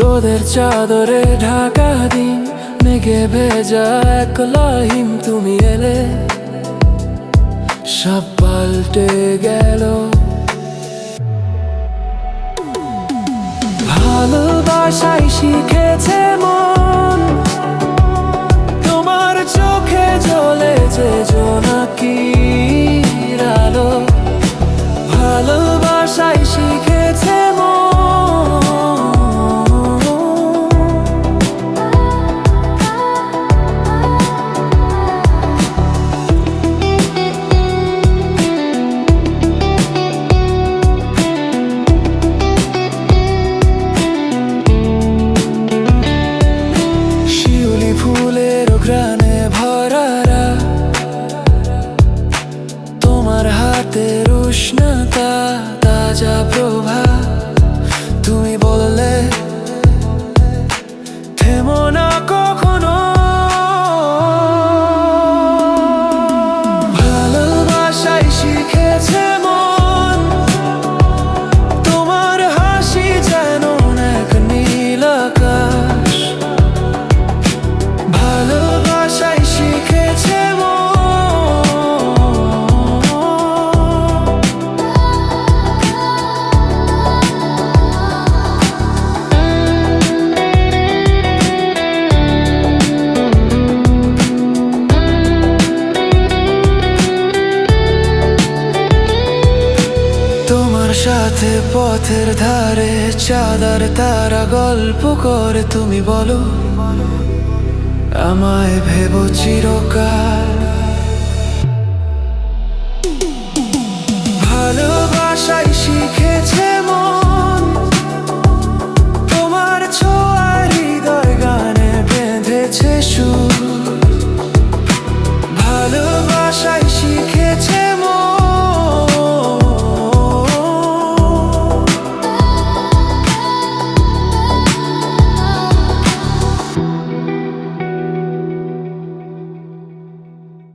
রোদের চাদরে ঢাকা দিন, মেঘে ভেজা একলা হিম তুমি এলে। সব পাল্টে গেল। ভালোবাসাই শিখেছে মন সাথে পথের ধারে, চাদার তারা গল্প করে, তুমি বলো, আমায় ভেব চিরকাল। ভালোবাসায় শিখেছে মন, তোমার ছোঁয়ার হৃদয় গানে বেঁধেছে সুর।